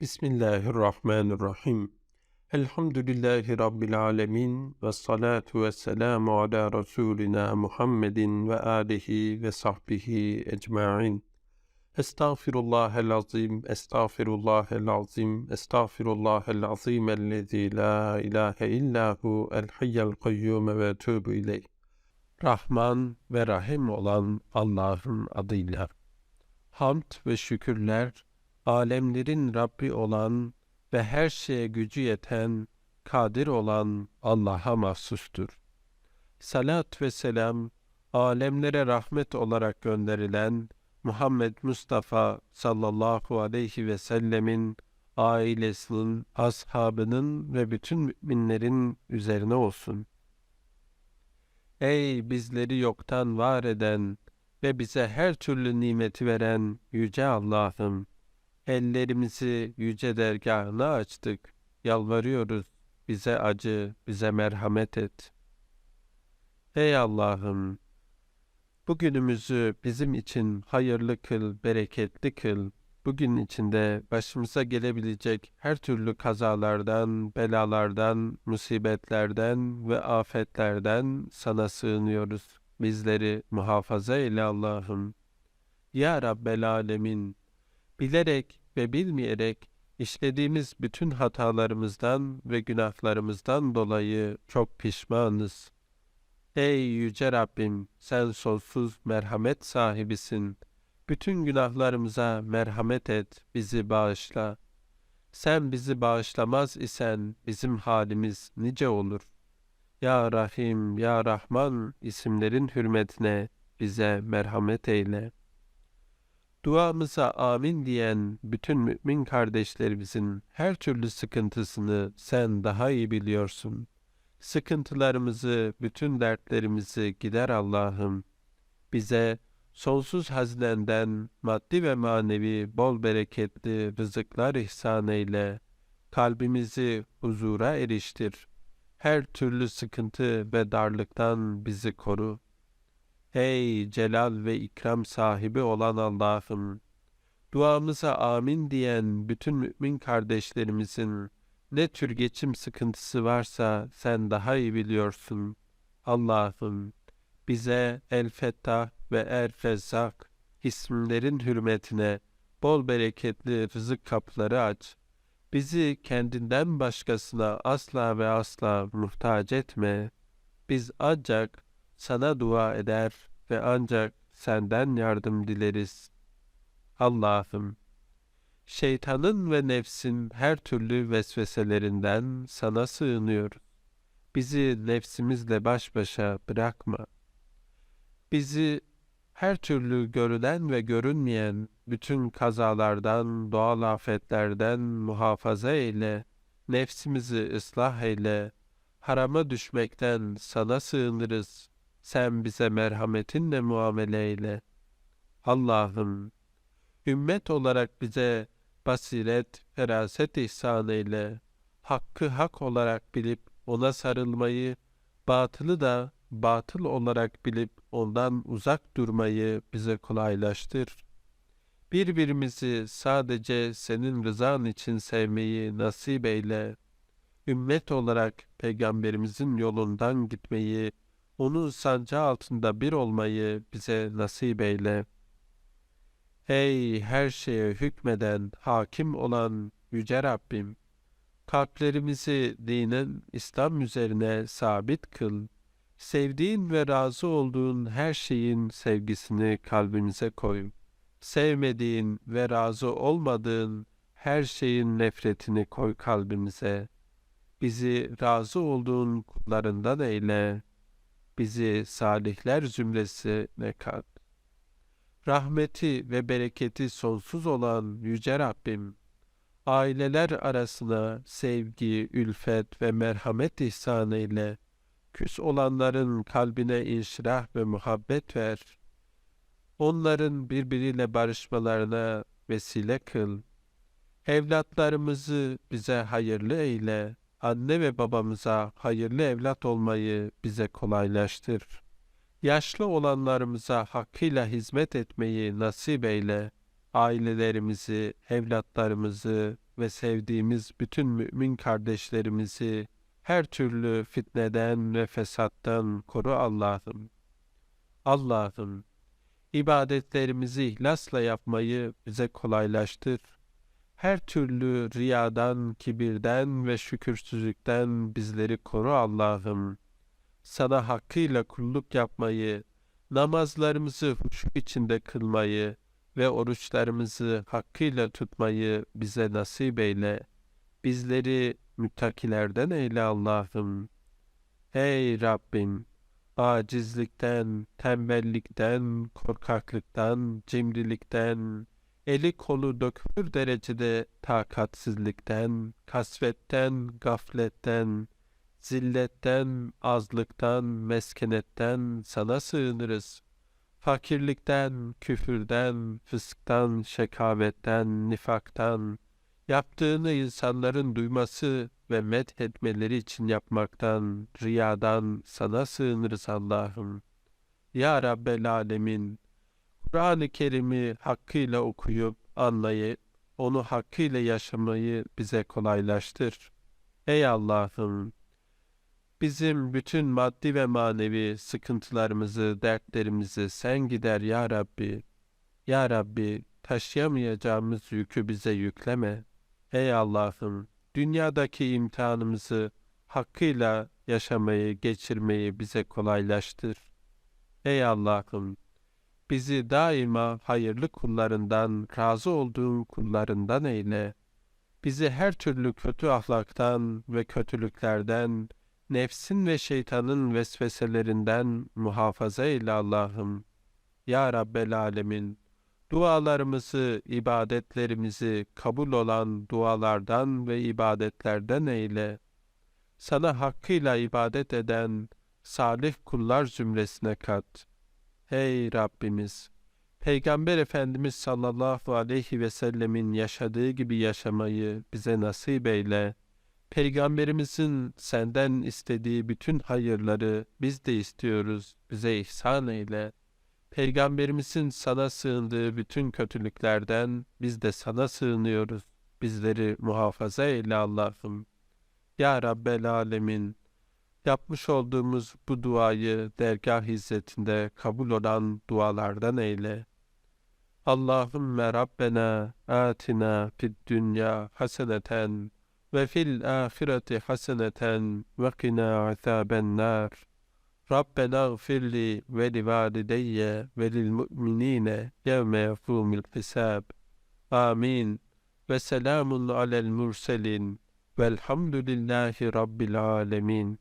Bismillahirrahmanirrahim. Elhamdülillahi Rabbil alemin ve salatu ve selamu ala Resulina Muhammedin ve alihi ve sahbihi ecma'in. Estağfirullahel azim, estağfirullahel azim, estağfirullahel azim ellezî la ilahe illahu el hayyel kayyum ve tövbü ileyh. Rahman ve Rahim olan Allah'ın adıyla. Hamd ve şükürler, alemlerin Rabbi olan ve her şeye gücü yeten, kadir olan Allah'a mahsustur. Salat ve selam, alemlere rahmet olarak gönderilen Muhammed Mustafa sallallahu aleyhi ve sellemin ailesinin, ashabının ve bütün müminlerin üzerine olsun. Ey bizleri yoktan var eden ve bize her türlü nimeti veren Yüce Allah'ım! Ellerimizi yüce dergahına açtık. Yalvarıyoruz. Bize acı, bize merhamet et. Ey Allah'ım! Bugünümüzü bizim için hayırlı kıl, bereketli kıl. Bugün içinde başımıza gelebilecek her türlü kazalardan, belalardan, musibetlerden ve afetlerden sana sığınıyoruz. Bizleri muhafaza eyle Allah'ım. Ya Rabbel Alemin, bilerek ve bilmeyerek işlediğimiz bütün hatalarımızdan ve günahlarımızdan dolayı çok pişmanız. Ey yüce Rabbim, sen sonsuz merhamet sahibisin. Bütün günahlarımıza merhamet et, bizi bağışla. Sen bizi bağışlamaz isen bizim halimiz nice olur. Ya Rahim, Ya Rahman isimlerin hürmetine bize merhamet eyle. Duamıza amin diyen bütün mümin kardeşlerimizin her türlü sıkıntısını sen daha iyi biliyorsun. Sıkıntılarımızı, bütün dertlerimizi gider Allah'ım. Bize sonsuz hazinenden maddi ve manevi bol bereketli rızıklar ihsan eyle. Kalbimizi huzura eriştir. Her türlü sıkıntı ve darlıktan bizi koru. Ey celal ve ikram sahibi olan Allah'ım! Duamıza amin diyen bütün mümin kardeşlerimizin ne tür geçim sıkıntısı varsa sen daha iyi biliyorsun. Allah'ım bize El Fettah ve El Rezzak isimlerin hürmetine bol bereketli rızık kapıları aç. Bizi kendinden başkasına asla ve asla muhtaç etme. Biz ancak sana dua eder ve ancak senden yardım dileriz. Allah'ım, şeytanın ve nefsin her türlü vesveselerinden sana sığınıyoruz. Bizi nefsimizle baş başa bırakma. Bizi her türlü görülen ve görünmeyen bütün kazalardan, doğal afetlerden muhafaza eyle, nefsimizi ıslah eyle, harama düşmekten sana sığınırız. Sen bize merhametinle muamele eyle. Allah'ım, ümmet olarak bize basiret, feraset ihsan eyle. Hakkı hak olarak bilip ona sarılmayı, batılı da batıl olarak bilip ondan uzak durmayı bize kolaylaştır. Birbirimizi sadece senin rızan için sevmeyi nasip eyle. Ümmet olarak peygamberimizin yolundan gitmeyi, onun sancağı altında bir olmayı bize nasip eyle. Ey her şeye hükmeden, hakim olan Yüce Rabbim! Kalplerimizi dinin İslam üzerine sabit kıl. Sevdiğin ve razı olduğun her şeyin sevgisini kalbimize koy. Sevmediğin ve razı olmadığın her şeyin nefretini koy kalbimize. Bizi razı olduğun kullarından eyle bizi salihler zümresine kat. Rahmeti ve bereketi sonsuz olan Yüce Rabbim, aileler arasına sevgi, ülfet ve merhamet ihsan eyle. Küs olanların kalbine inşirah ve muhabbet ver. Onların birbiriyle barışmalarına vesile kıl. Evlatlarımızı bize hayırlı eyle anne ve babamıza hayırlı evlat olmayı bize kolaylaştır. Yaşlı olanlarımıza hakkıyla hizmet etmeyi nasip eyle. ailelerimizi, evlatlarımızı ve sevdiğimiz bütün mümin kardeşlerimizi her türlü fitneden ve fesattan koru Allah'ım. Allah'ım, ibadetlerimizi ihlasla yapmayı bize kolaylaştır. Her türlü riyadan, kibirden ve şükürsüzlükten bizleri koru Allah'ım. Sana hakkıyla kulluk yapmayı, namazlarımızı huşu içinde kılmayı ve oruçlarımızı hakkıyla tutmayı bize nasip eyle. Bizleri müttakilerden eyle Allah'ım. Ey Rabbim! Acizlikten, tembellikten, korkaklıktan, cimrilikten, eli kolu dökülür derecede takatsizlikten, kasvetten, gafletten, zilletten, azlıktan, meskenetten sana sığınırız. Fakirlikten, küfürden, fısktan, şekavetten, nifaktan, yaptığını insanların duyması ve methetmeleri için yapmaktan, riyadan sana sığınırız Allah'ım. Ya Rabbel Alemin, Kur'an-ı Kerim'i hakkıyla okuyup, anlayıp, onu hakkıyla yaşamayı bize kolaylaştır. Ey Allah'ım, bizim bütün maddi ve manevi sıkıntılarımızı, dertlerimizi sen gider ya Rabbi. Ya Rabbi, taşıyamayacağımız yükü bize yükleme. Ey Allah'ım, dünyadaki imtihanımızı hakkıyla yaşamayı, geçirmeyi bize kolaylaştır. Ey Allah'ım, bizi daima hayırlı kullarından, razı olduğun kullarından eyle. Bizi her türlü kötü ahlaktan ve kötülüklerden, nefsin ve şeytanın vesveselerinden muhafaza eyle Allah'ım. Ya Rabbel Alemin, dualarımızı, ibadetlerimizi kabul olan dualardan ve ibadetlerden eyle. Sana hakkıyla ibadet eden salih kullar zümresine kat. Ey Rabbimiz! Peygamber Efendimiz sallallahu aleyhi ve sellemin yaşadığı gibi yaşamayı bize nasip eyle. Peygamberimizin senden istediği bütün hayırları biz de istiyoruz. Bize ihsan eyle. Peygamberimizin sana sığındığı bütün kötülüklerden biz de sana sığınıyoruz. Bizleri muhafaza eyle Allah'ım. Ya Rabbel Alemin, yapmış olduğumuz bu duayı dergah hizmetinde kabul olan dualardan eyle. Allahümme Rabbena atina fid dünya haseneten ve fil ahireti haseneten ve qina azaben nar. Rabbena gfirli ve li valideyye ve lil mu'minine yevme yefumil hisab. Amin. Ve selamun alel murselin. Velhamdülillahi Rabbil alemin.